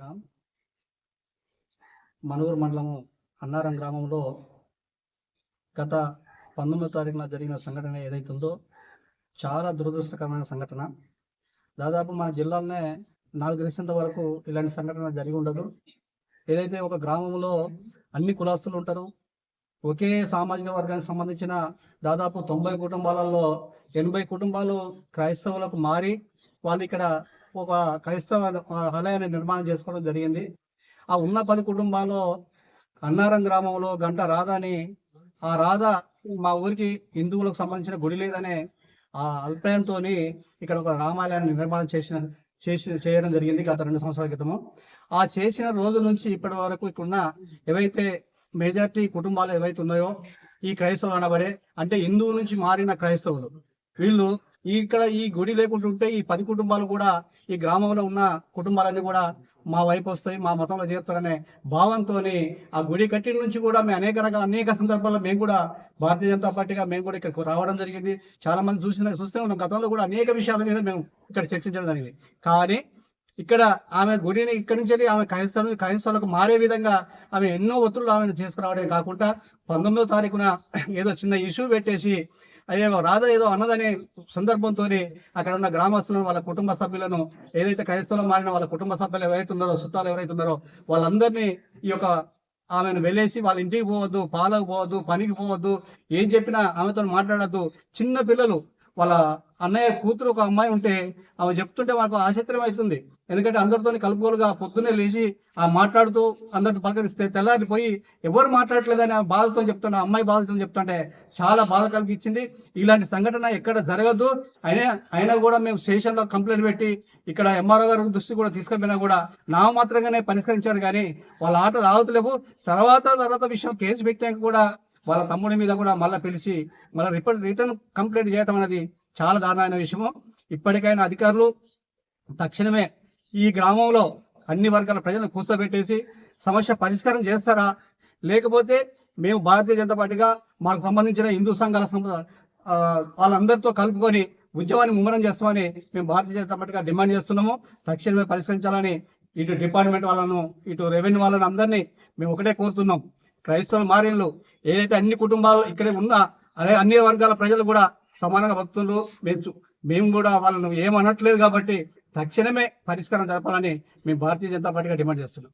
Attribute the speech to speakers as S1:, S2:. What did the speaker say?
S1: Gram మనూరు మండలము అన్నారం గ్రామంలో గత పంతొమ్మిదో తారీఖున జరిగిన సంఘటన ఏదైతుందో చాలా దురదృష్టకరమైన సంఘటన. దాదాపు మన జిల్లాలోనే నాకు తెలిసినంత వరకు ఇలాంటి సంఘటన జరిగి ఉండదు. ఏదైతే ఒక గ్రామంలో అన్ని కులాస్తులు ఉంటారు ఒకే సామాజిక వర్గానికి సంబంధించిన దాదాపు తొంభై కుటుంబాలలో ఎనభై కుటుంబాలు క్రైస్తవులకు మారి వాళ్ళు ఇక్కడ ఒక క్రైస్తవ ఆలయాన్ని నిర్మాణం చేసుకోవడం జరిగింది. ఆ ఉన్న పది కుటుంబాల్లో అన్నారం గ్రామంలో గంట రాధ అని ఆ రాధ మా ఊరికి హిందువులకు సంబంధించిన గుడి లేదనే ఆ అభిప్రాయంతో ఇక్కడ ఒక రామాలయాన్ని నిర్మాణం చేసిన చేసి చేయడం జరిగింది గత రెండు సంవత్సరాల క్రితము. ఆ చేసిన రోజు నుంచి ఇప్పటి వరకు ఇక్కడున్న ఏవైతే మెజార్టీ కుటుంబాలు ఏవైతే ఉన్నాయో ఈ క్రైస్తవులు అనబడే అంటే హిందువు నుంచి మారిన క్రైస్తవులు వీళ్ళు ఇక్కడ ఈ గుడి లేకుండా ఉంటే ఈ పది కుటుంబాలు కూడా ఈ గ్రామంలో ఉన్న కుటుంబాలన్నీ కూడా మా వైపు వస్తాయి మా మతంలో చేరుతారనే భావంతో ఆ గుడి కట్టిన నుంచి కూడా మేము అనేక రకాల అనేక సందర్భాల్లో మేము కూడా భారతీయ జనతా పార్టీగా మేము కూడా ఇక్కడికి రావడం జరిగింది. చాలా మంది చూసిన చూస్తూనే ఉన్నాం. గతంలో కూడా అనేక విషయాల మీద మేము ఇక్కడ చర్చించడం జరిగింది. కానీ ఇక్కడ ఆమె గుడిని ఇక్కడి నుంచి వెళ్ళి ఆమె క్రైస్తవులు క్రైస్తవులకు మారే విధంగా ఆమె ఎన్నో ఒత్తులు ఆమెను చేసుకురావడమే కాకుండా పంతొమ్మిదో తారీఖున ఏదో చిన్న ఇష్యూ పెట్టేసి అయ్యో రాధ ఏదో అన్నదనే సందర్భంతో అక్కడ ఉన్న గ్రామస్తులను వాళ్ళ కుటుంబ సభ్యులను ఏదైతే క్రైస్తవులు మారిన వాళ్ళ కుటుంబ సభ్యులు ఎవరైతే ఉన్నారో చుట్టాలు ఎవరైతే ఉన్నారో వాళ్ళందరినీ ఈ యొక్క ఆమెను వెళ్ళేసి వాళ్ళ ఇంటికి పోవద్దు పాలకు పోవద్దు పనికి పోవద్దు ఏం చెప్పినా ఆమెతో మాట్లాడద్దు. చిన్న పిల్లలు వాళ్ళ అన్నయ్య కూతురు ఒక అమ్మాయి ఉంటే ఆమె చెప్తుంటే మనకు ఆశ్చర్యం అవుతుంది. ఎందుకంటే అందరితో కలుపుకోలుగా పొద్దున్నే లేచి ఆ మాట్లాడుతూ అందరితో పలకరిస్తే తెల్లారిపోయి ఎవరు మాట్లాడట్లేదని ఆ బాధతో చెప్తున్నా అమ్మాయి బాధతో చెప్తుంటే చాలా బాధ కలిగించింది. ఇలాంటి సంఘటన ఎక్కడ జరగదు. అయినా అయినా కూడా మేము స్టేషన్లో కంప్లైంట్ పెట్టి ఇక్కడ ఎంఆర్ఓ గారు దృష్టి కూడా తీసుకుపోయినా కూడా నా మాత్రంగానే పరిష్కరించారు కానీ వాళ్ళ ఆటలు ఆగుతలేవు. తర్వాత తర్వాత విషయం కేసు పెట్టాక కూడా వాళ్ళ తమ్ముడి మీద కూడా మళ్ళీ పిలిచి మళ్ళీ రిపోర్ట్ రిటర్న్ కంప్లైంట్ చేయటం అనేది చాలా దారుణమైన విషయము. ఇప్పటికైనా అధికారులు తక్షణమే ఈ గ్రామంలో అన్ని వర్గాల ప్రజలను కూర్చోబెట్టేసి సమస్య పరిష్కారం చేస్తారా? లేకపోతే మేము భారతీయ జనతా పార్టీగా మాకు సంబంధించిన హిందూ సంఘాల సంబ- వాళ్ళందరితో కలుపుకొని ఉద్యమాన్ని ముమ్మరం చేస్తామని మేము భారతీయ జనతా పార్టీగా డిమాండ్ చేస్తున్నాము. తక్షణమే పరిష్కరించాలని ఇటు డిపార్ట్మెంట్ వాళ్ళను ఇటు రెవెన్యూ వాళ్ళను అందరినీ మేము ఒకటే కోరుతున్నాం. క్రైస్తవుల మారిన్లు ఏదైతే అన్ని కుటుంబాలు ఇక్కడే ఉన్నా అదే అన్ని వర్గాల ప్రజలు కూడా సమానంగా భక్తులు మేము మేము కూడా వాళ్ళను ఏమనట్లేదు కాబట్టి తక్షణమే పరిష్కారం జరపాలని మేము భారతీయ జనతా పార్టీగా డిమాండ్ చేస్తున్నాం.